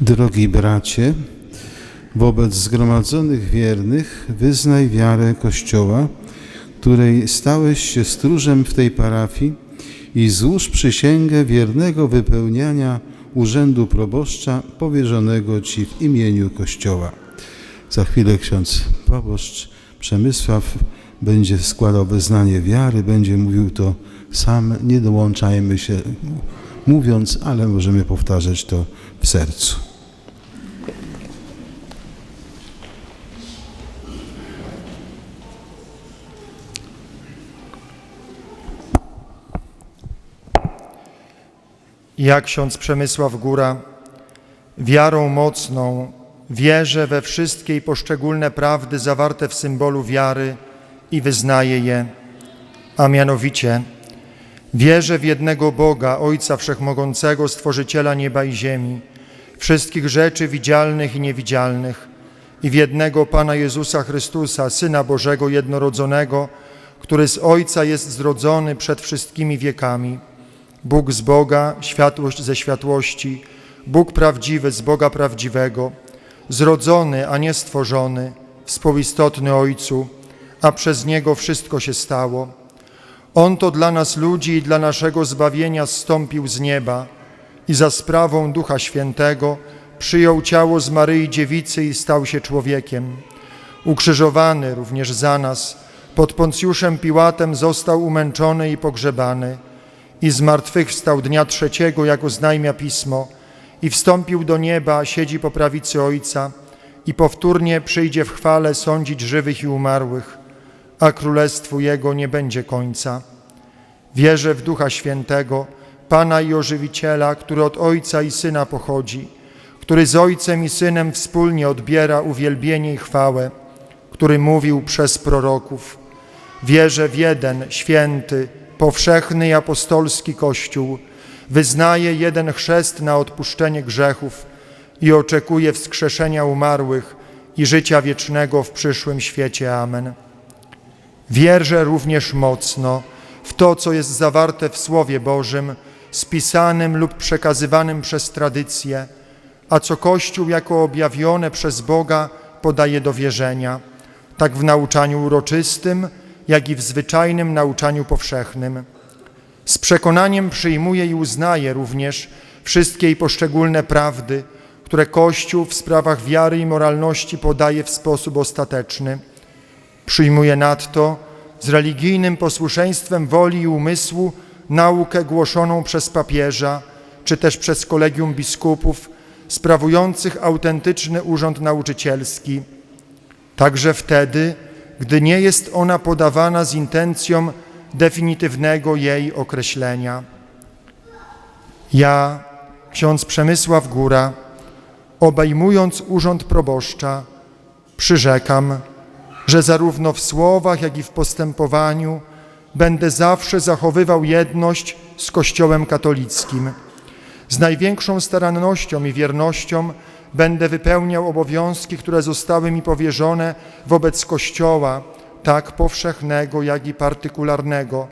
Drogi bracie, wobec zgromadzonych wiernych wyznaj wiarę Kościoła, której stałeś się stróżem w tej parafii i złóż przysięgę wiernego wypełniania urzędu proboszcza powierzonego Ci w imieniu Kościoła. Za chwilę ksiądz proboszcz Przemysław będzie składał wyznanie wiary, będzie mówił to sam, nie dołączajmy się mówiąc, ale możemy powtarzać to w sercu. Ja, ksiądz Przemysław Góra, wiarą mocną wierzę we wszystkie i poszczególne prawdy zawarte w symbolu wiary i wyznaję je, a mianowicie wierzę w jednego Boga, Ojca Wszechmogącego, Stworzyciela nieba i ziemi, wszystkich rzeczy widzialnych i niewidzialnych, i w jednego Pana Jezusa Chrystusa, Syna Bożego jednorodzonego, który z Ojca jest zrodzony przed wszystkimi wiekami, Bóg z Boga, światłość ze światłości, Bóg prawdziwy z Boga prawdziwego, zrodzony, a nie stworzony, współistotny Ojcu, a przez Niego wszystko się stało. On to dla nas ludzi i dla naszego zbawienia zstąpił z nieba i za sprawą Ducha Świętego przyjął ciało z Maryi Dziewicy i stał się człowiekiem. Ukrzyżowany również za nas, pod Poncjuszem Piłatem został umęczony i pogrzebany i zmartwychwstał dnia trzeciego, jak oznajmia Pismo, i wstąpił do nieba, siedzi po prawicy Ojca i powtórnie przyjdzie w chwale sądzić żywych i umarłych, a królestwu Jego nie będzie końca. Wierzę w Ducha Świętego, Pana i Ożywiciela, który od Ojca i Syna pochodzi, który z Ojcem i Synem wspólnie odbiera uwielbienie i chwałę, który mówił przez proroków. Wierzę w jeden, święty, powszechny i apostolski Kościół, wyznaje jeden chrzest na odpuszczenie grzechów i oczekuje wskrzeszenia umarłych i życia wiecznego w przyszłym świecie. Amen. Wierzę również mocno w to, co jest zawarte w Słowie Bożym, spisanym lub przekazywanym przez tradycję, a co Kościół jako objawione przez Boga podaje do wierzenia, tak w nauczaniu uroczystym, jak i w zwyczajnym nauczaniu powszechnym. Z przekonaniem przyjmuję i uznaję również wszystkie i poszczególne prawdy, które Kościół w sprawach wiary i moralności podaje w sposób ostateczny. Przyjmuję nadto z religijnym posłuszeństwem woli i umysłu naukę głoszoną przez papieża, czy też przez kolegium biskupów sprawujących autentyczny urząd nauczycielski. Także wtedy, gdy nie jest ona podawana z intencją definitywnego jej określenia. Ja, ksiądz Przemysław Góra, obejmując urząd proboszcza, przyrzekam, że zarówno w słowach, jak i w postępowaniu będę zawsze zachowywał jedność z Kościołem katolickim. Z największą starannością i wiernością będę wypełniał obowiązki, które zostały mi powierzone wobec Kościoła, tak powszechnego, jak i partykularnego,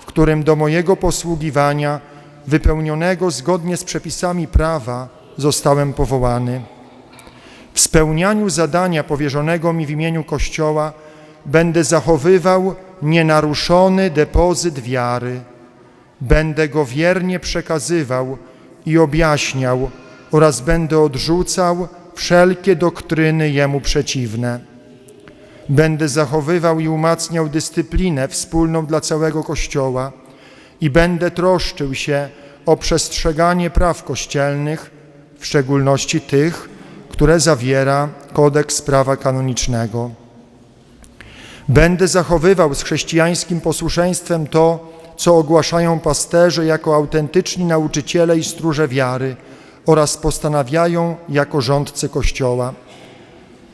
w którym do mojego posługiwania, wypełnionego zgodnie z przepisami prawa, zostałem powołany. W spełnianiu zadania powierzonego mi w imieniu Kościoła będę zachowywał nienaruszony depozyt wiary. Będę go wiernie przekazywał i objaśniał oraz będę odrzucał wszelkie doktryny jemu przeciwne. Będę zachowywał i umacniał dyscyplinę wspólną dla całego Kościoła i będę troszczył się o przestrzeganie praw kościelnych, w szczególności tych, które zawiera kodeks prawa kanonicznego. Będę zachowywał z chrześcijańskim posłuszeństwem to, co ogłaszają pasterze jako autentyczni nauczyciele i stróże wiary oraz postanawiają jako rządcy Kościoła.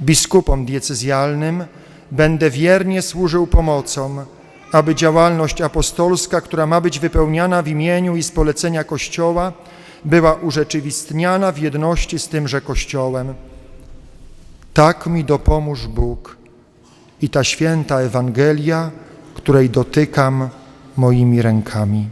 Biskupom diecezjalnym będę wiernie służył pomocą, aby działalność apostolska, która ma być wypełniana w imieniu i z polecenia Kościoła, była urzeczywistniana w jedności z tymże Kościołem. Tak mi dopomóż Bóg i ta święta Ewangelia, której dotykam moimi rękami.